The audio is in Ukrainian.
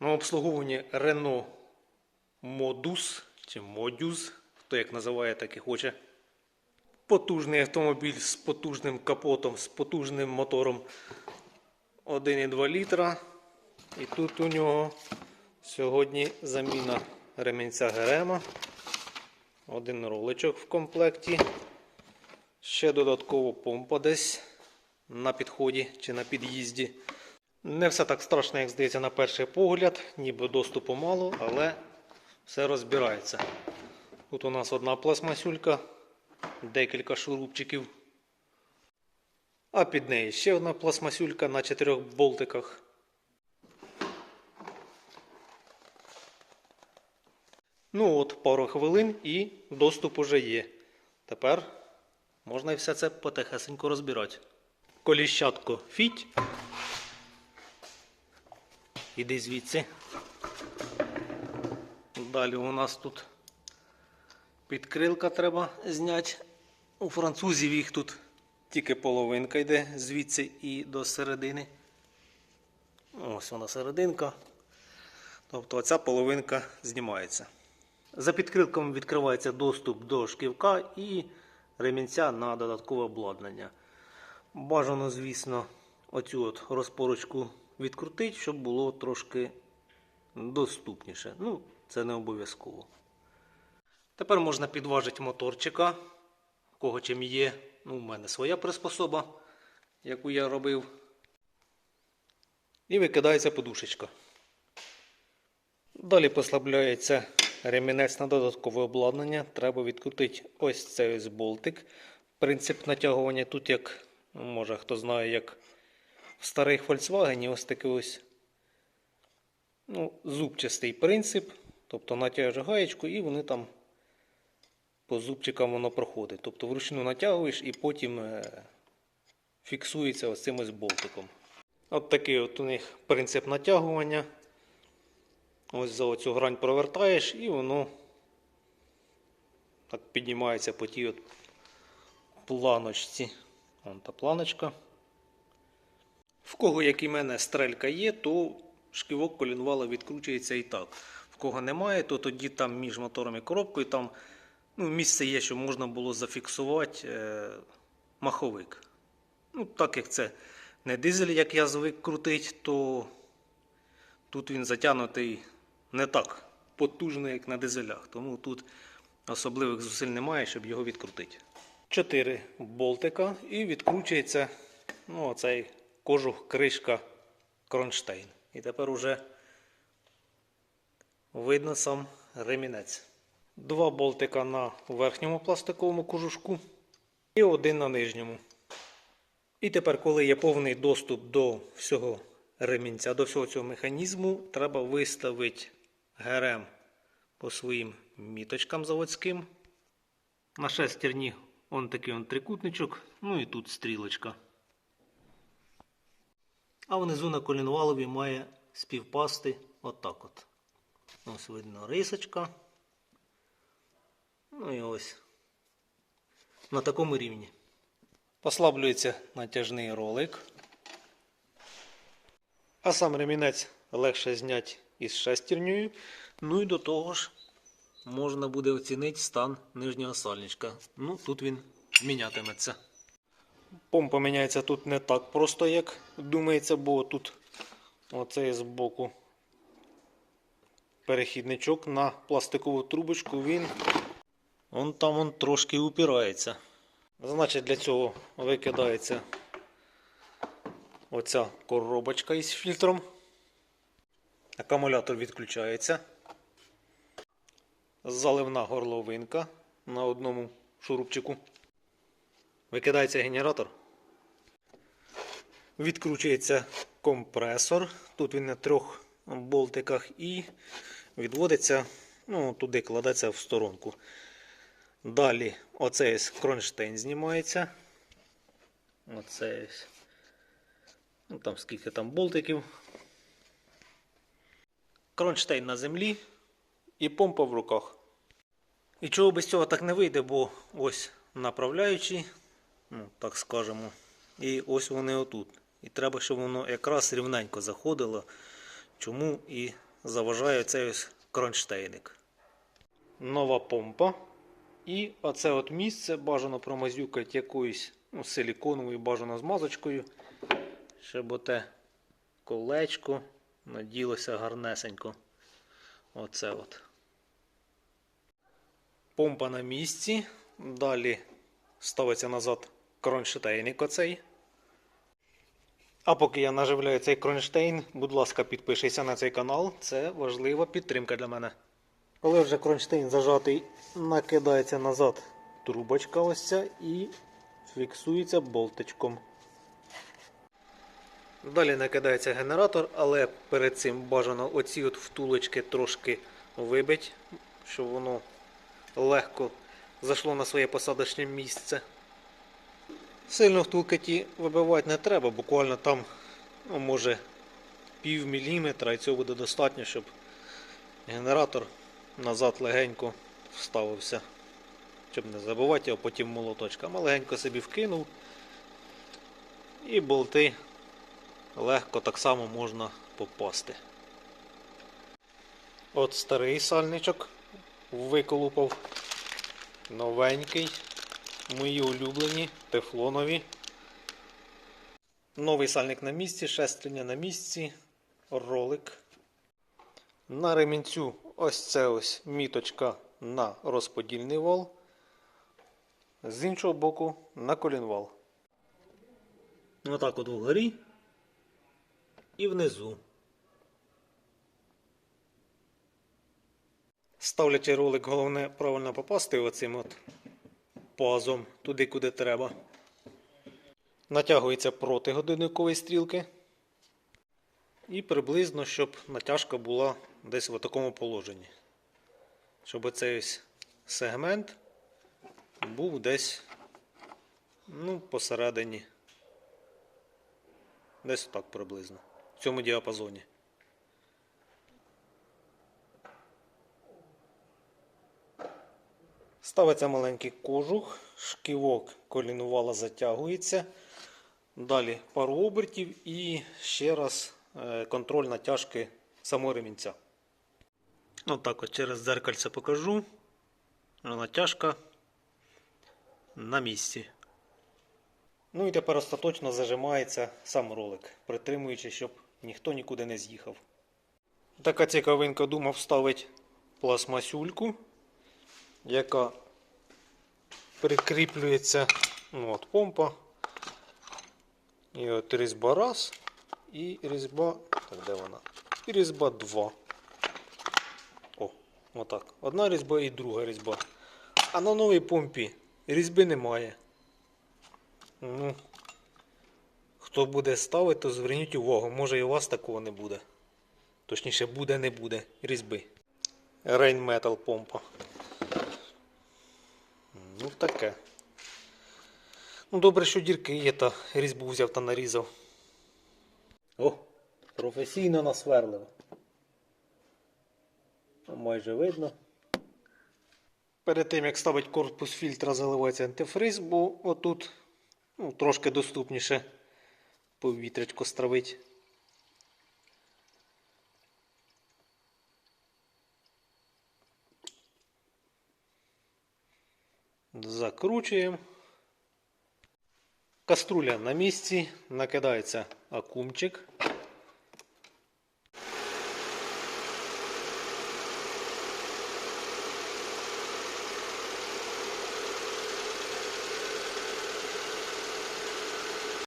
На обслуговуванні Renault Modus чи Modus, хто як називає, так і хоче. Потужний автомобіль з потужним капотом, з потужним мотором 1,2 літра. І тут у нього сьогодні заміна ремінця Герема. Один роличок в комплекті. Ще додатково помпа десь на підході чи на під'їзді. Не все так страшно, як здається, на перший погляд, ніби доступу мало, але все розбирається. Тут у нас одна пластмасюлька, декілька шурупчиків. А під нею ще одна пластмасюлька на чотирьох болтиках. Ну от, пару хвилин і доступ уже є. Тепер можна і все це потихесенько розбирати. Коліщатко фіть. Іди звідси. Далі у нас тут підкрилка треба зняти. У французів їх тут тільки половинка йде звідси і до середини. Ось вона серединка. Тобто оця половинка знімається. За підкрилком відкривається доступ до шківка і ремінця на додаткове обладнання. Бажано, звісно, оцю от розпорочку відкрутити, щоб було трошки доступніше. Ну, це не обов'язково. Тепер можна підважити моторчика, кого чим є. Ну, у мене своя приспособа, яку я робив. І викидається подушечка. Далі послабляється ремінець на додаткове обладнання. Треба відкрутити ось цей ось болтик. Принцип натягування тут, як може хто знає, як в старих Volkswagen, ось такий ось ну, зубчастий принцип. Тобто натягаєш гаєчку і вони там по зубчикам воно проходить. Тобто вручну натягуєш і потім е, фіксується ось цим ось болтиком. От такий от у них принцип натягування. Ось за оцю грань провертаєш і воно так піднімається по тій от планочці. Вон та планочка. В кого, як і мене, стрелька є, то шківок колінвала відкручується і так. В кого немає, то тоді там між мотором і коробкою там ну, місце є, що можна було зафіксувати е, маховик. Ну, так як це не дизель, як я звик крутить, то тут він затягнутий не так потужно, як на дизелях. Тому тут особливих зусиль немає, щоб його відкрутити. Чотири болтика і відкручується ну, оцей кожух, кришка, кронштейн. І тепер уже видно сам ремінець. Два болтика на верхньому пластиковому кожушку і один на нижньому. І тепер, коли є повний доступ до всього ремінця, до всього цього механізму, треба виставити ГРМ по своїм міточкам заводським. На шестерні он такий он трикутничок, ну і тут стрілочка. А внизу на колінвалові має співпасти отак от. Ось видно рисочка. Ну і ось на такому рівні. Послаблюється натяжний ролик. А сам ремінець легше зняти із шестернею. Ну і до того ж можна буде оцінити стан нижнього сальничка. Ну, тут він мінятиметься. Помпа міняється тут не так просто, як думається, бо тут оцей з боку перехідничок на пластикову трубочку він он там он трошки упирається. Значить, для цього викидається оця коробочка із фільтром. Акумулятор відключається. Заливна горловинка на одному шурупчику. Викидається генератор. Відкручується компресор. Тут він на трьох болтиках і відводиться, ну, туди кладеться в сторонку. Далі оцей кронштейн знімається. Оцей. Ну, там скільки там болтиків. Кронштейн на землі і помпа в руках. І чого без цього так не вийде, бо ось направляючі, ну, так скажемо, і ось вони отут. І треба, щоб воно якраз рівненько заходило. Чому і заважає цей ось кронштейник. Нова помпа. І оце от місце бажано промазюкати якоюсь ну, силіконовою бажано змазочкою, щоб оте колечко наділося гарнесенько. Оце от. Помпа на місці. Далі ставиться назад кронштейник оцей. А поки я наживляю цей кронштейн, будь ласка, підпишися на цей канал. Це важлива підтримка для мене. Коли вже кронштейн зажатий, накидається назад трубочка ось ця і фіксується болтичком. Далі накидається генератор, але перед цим бажано оці от втулочки трошки вибить, щоб воно легко зайшло на своє посадочне місце. Сильно втулки ті вибивати не треба, буквально там, ну, може, пів міліметра, і цього буде достатньо, щоб генератор назад легенько вставився. Щоб не забувати його потім молоточком. А легенько собі вкинув. І болти легко так само можна попасти. От старий сальничок виколупав. Новенький. Мої улюблені, тефлонові. Новий сальник на місці, шестерня на місці, ролик. На ремінцю ось це ось міточка на розподільний вал. З іншого боку на колінвал. Отак от вгорі і внизу. Ставлячи ролик, головне правильно попасти оцим от пазом туди, куди треба. Натягується проти годинникової стрілки. І приблизно, щоб натяжка була десь в такому положенні. Щоб ось сегмент був десь ну, посередині. Десь так приблизно. В цьому діапазоні. Ставиться маленький кожух, шківок колінувала затягується. Далі пару обертів і ще раз е, контроль натяжки самого ремінця. Отак от через дзеркальце покажу. Натяжка на місці. Ну і тепер остаточно зажимається сам ролик, притримуючи, щоб ніхто нікуди не з'їхав. Така цікавинка думав вставити пластмасюльку, яка прикріплюється ну, от помпа. І от різьба раз. І різьба. Так, де вона? І різьба 2. О, отак. Одна різьба і друга різьба. А на новій помпі різьби немає. Ну, хто буде ставити, то зверніть увагу, може і у вас такого не буде. Точніше, буде, не буде різьби. Metal помпа. Ну, таке. Ну, добре, що дірки є, та різьбу взяв та нарізав. О, професійно насверлив. Ну, Майже видно. Перед тим, як ставити корпус фільтра, заливається антифриз, бо отут ну, трошки доступніше повітрячко стравить. Закручуємо. Каструля на місці, накидається акумчик.